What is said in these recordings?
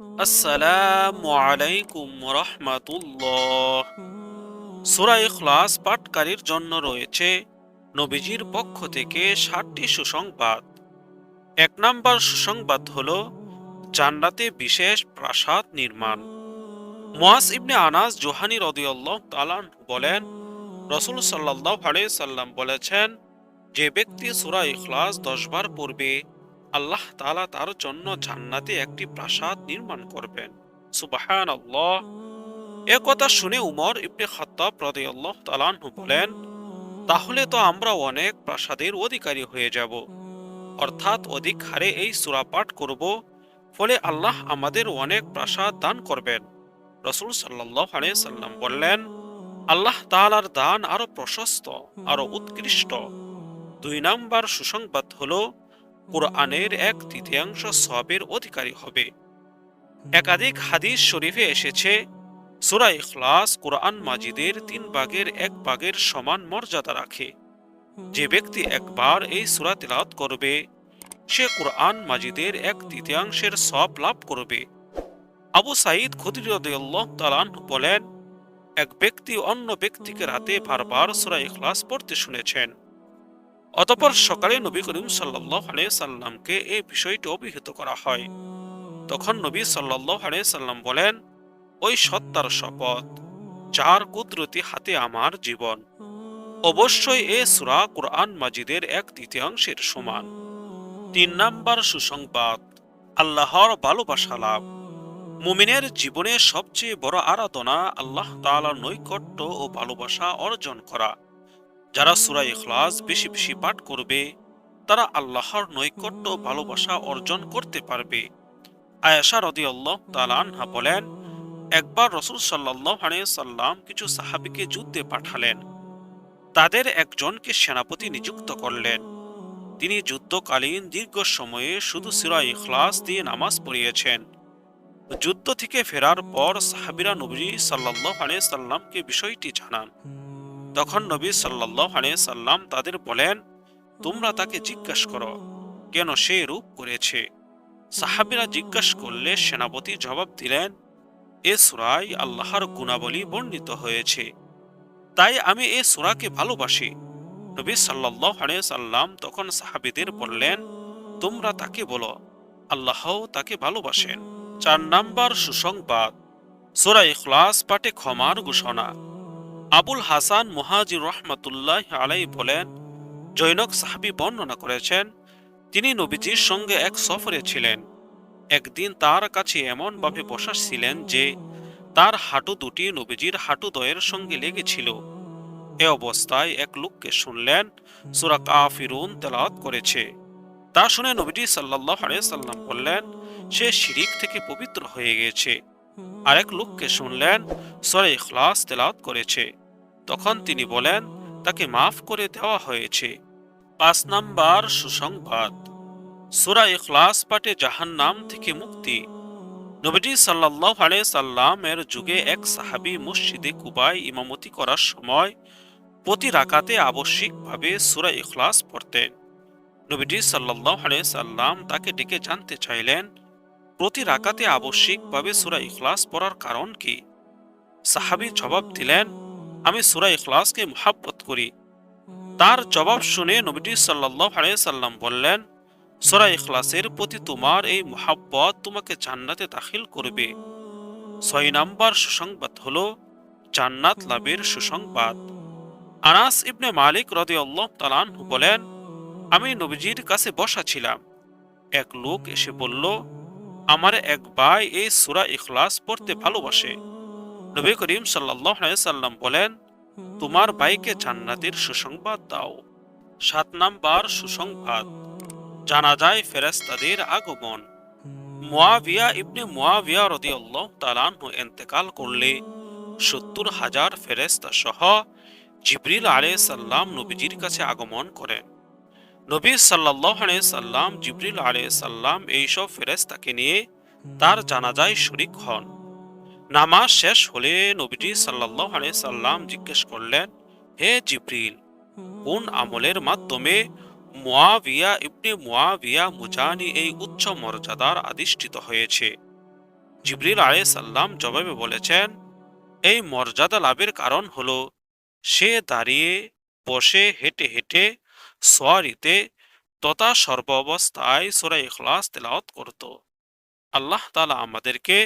আসসালামু আলাইকুম রহমাতুল্লাহ। সুরা ইখলাস পাঠকারীর জন্য রয়েছে নবীজির পক্ষ থেকে ষাটটি সুসংবাদ। এক নম্বর সুসংবাদ হল, জান্নাতে বিশেষ প্রাসাদ নির্মাণ। মুয়াজ ইবনে আনাস জোহানি রদিয়াল্লাহ তালান বলেন, রসুল সাল্লাহ সাল্লাম বলেছেন, যে ব্যক্তি সুরা ইখলাস দশবার পড়বে আল্লাহ তাআলা তার জন্য জান্নাতে একটি প্রাসাদ নির্মাণ করবেন। সুবাহান আল্লাহ এ কথা শুনে উমর ইবনে খাত্তাব রাদিয়াল্লাহু তাআলা আনহু বলেন, তাহলে তো আমরা অনেক প্রাসাদের অধিকারী হয়ে যাব। অর্থাৎ অধিক হারে এই সূরা পাঠ করব। ফলে আল্লাহ আমাদের অনেক প্রাসাদ দান করবেন। রসুল আলাইহি সাল্লাম বললেন, আল্লাহ তাআলার দান আরও প্রশস্ত, আরও উৎকৃষ্ট। দুই নাম্বার সুসংবাদ হলো কোরআনের এক তৃতীয়াংশ সবের অধিকারী হবে। একাধিক হাদিস শরীফে এসেছে, সুরা ইখলাস কোরআন মাজিদের তিন ভাগের এক ভাগের সমান মর্যাদা রাখে। যে ব্যক্তি একবার এই সুরা তেলাওয়াত করবে, সে কোরআন মাজিদের এক তৃতীয়াংশের সব লাভ করবে। আবু সাঈদ খুদিরদুল্লাহ তালান বলেন, এক ব্যক্তি অন্য ব্যক্তিকে রাতে বারবার সুরা ইখলাস পড়তে শুনেছেন। অতপর সকালে নবী করিম সাল্লাহ সাল্লামকে এই বিষয়টি অভিহিত করা হয়। তখন নবী সাল্লাহ সাল্লাম বলেন, ওই সত্তার শপথ, যার কুদরতি হাতে আমার জীবন। অবশ্যই এ সুরা কোরআন মাজিদের এক তৃতীয়াংশের সমান। তিন নাম্বার সুসংবাদ, আল্লাহর ভালোবাসা লাভ। মুমিনের জীবনে সবচেয়ে বড় আরাধনা আল্লাহ তাআলার নৈকট্য ও ভালোবাসা অর্জন করা। যারা সুরা ইখলাস বেশি বেশি পাঠ করবে, তারা আল্লাহর নৈকট্য ভালোবাসা অর্জন করতে পারবে। আয়েশা রদিয়াল্লাহ তালানহা বলেন, একবার রসুল সাল্লাহ সাল্লাম কিছু সাহাবিকে যুদ্ধে পাঠালেন। তাদের একজনকে সেনাপতি নিযুক্ত করলেন। তিনি যুদ্ধকালীন দীর্ঘ সময়ে শুধু সিরা ইখলাস দিয়ে নামাজ পড়িয়েছেন। যুদ্ধ থেকে ফেরার পর সাহাবিরা নবী সাল্লাহ সাল্লামকে বিষয়টি জানান। তখন নবী সাল্লাহ সাল্লাম তাদের বলেন, তোমরা তাকে জিজ্ঞাসা করো, কেন সে রূপ করেছে? সাহাবিরা জিজ্ঞাসা করলে সেনাপতি জবাব দিলেন, এ সুরাই আল্লাহর গুণাবলী বর্ণিত হয়েছে। তাই আমি এ সুরাকে ভালোবাসি। নবী সাল্লাহ সাল্লাম তখন সাহাবিদের বললেন, তোমরা তাকে বলো আল্লাহ তাকে ভালোবাসেন। চার নাম্বার সুসংবাদ সুরা ইখলাস পাঠে ক্ষমার ঘোষণা। আবুল হাসান মুহাজির রহমাতুল্লাহ আলাই বলেন, জৈনক সাহাবি বর্ণনা করেছেন, তিনি নবীজির সঙ্গে এক সফরে ছিলেন। একদিন তার কাছে এমনভাবে বসাচ্ছিলেন যে, তার হাঁটু দুটি নবীজির হাঁটু দয়ের সঙ্গে লেগেছিল। এ অবস্থায় এক লোককে শুনলেন, সুরা কাফিরুন তেলাওয়াত করেছে। তা শুনে নবীজি সাল্লাহ সাল্লাম বললেন, সে শিরিক থেকে পবিত্র হয়ে গেছে। আরেক লোককে শুনলেন, সরে ইখলাস তেলাওয়াত করেছে। তখন তিনি বলেন, তাকে মাফ করে দেওয়া হয়েছে। পাঁচ নাম্বার সুসংবাদ। সুরা ইখলাস পাঠে জাহান্নাম থেকে মুক্তি। নবীজি সাল্লাহ সাল্লাম এর যুগে এক সাহাবি মসজিদে কুবাই ইমামতি করার সময় প্রতি রাকাতে আবশ্যিকভাবে সুরা ইখলাস পড়তেন। নবীজি সাল্লাহ সাল্লাম তাকে ডেকে জানতে চাইলেন প্রতি রাকাতে আবশ্যিকভাবে সুরা ইখলাস পড়ার কারণ কি? সাহাবি জবাব দিলেন, আমি সুরা ইখলাসকে মহাব্বত করি। তার জবাব শুনে নবীজি সাল্লাহ সাল্লাম বললেন, সুরা ইখলাসের প্রতি তোমার এই মহাব্বত তোমাকে জান্নাতে দাখিল করবে। ছয় নাম্বার সুসংবাদ হল জান্নাত লাভের সুসংবাদ। আনাস ইবনে মালিক রদিয়াল্লাহ তালান বলেন, আমি নবীজির কাছে বসা ছিলাম। এক লোক এসে বলল আমার এক ভাই এই সুরা ইখলাস পড়তে ভালোবাসে। নবী করিম সাল্লাম বলেন, তোমার ভাইকে জান্নাতের সুসংবাদ দাও। সাত নাম্বার সুসংবাদ জানা যায় ফেরেস্তাদের আগমন। মুয়াবিয়া ইবনে মুয়াবিয়া রদিয়াল্লাহ তালানহু এন্তেকাল করলে সত্তর হাজার ফেরেস্তা সহ জিবরিল আলে সাল্লাম নবীজির কাছে আগমন করেন। নবী সাল্লাহ সাল্লাম, জিবরিল আলে সাল্লাম এইসব ফেরেস্তাকে নিয়ে তার জানাজায় শরিক হন। নামাজ শেষ হলে নবীজি সাল্লাহ সাল্লাম জিজ্ঞেস করলেন, হে জিবরিল, কোন আমলের মাধ্যমে মুয়াবিয়া ইবনে মুয়াবিয়া মুজানি এই উচ্চ মর্যাদার আদিষ্ঠিত হয়েছে? জিবরিল আলাইসাল্লাম জবাবে বলেছেন, এই মর্যাদা লাভের কারণ হল, সে দাঁড়িয়ে বসে হেঁটে হেঁটে সোয়ারিতে তথা সর্ব অবস্থায় সুরা ইখলাস তেলাওয়াত করত। আল্লাহ তালা আমাদেরকে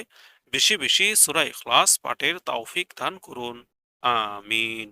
বেশি বেশি সুরা ইখলাস পাঠের তৌফিক দান করুন। আমিন।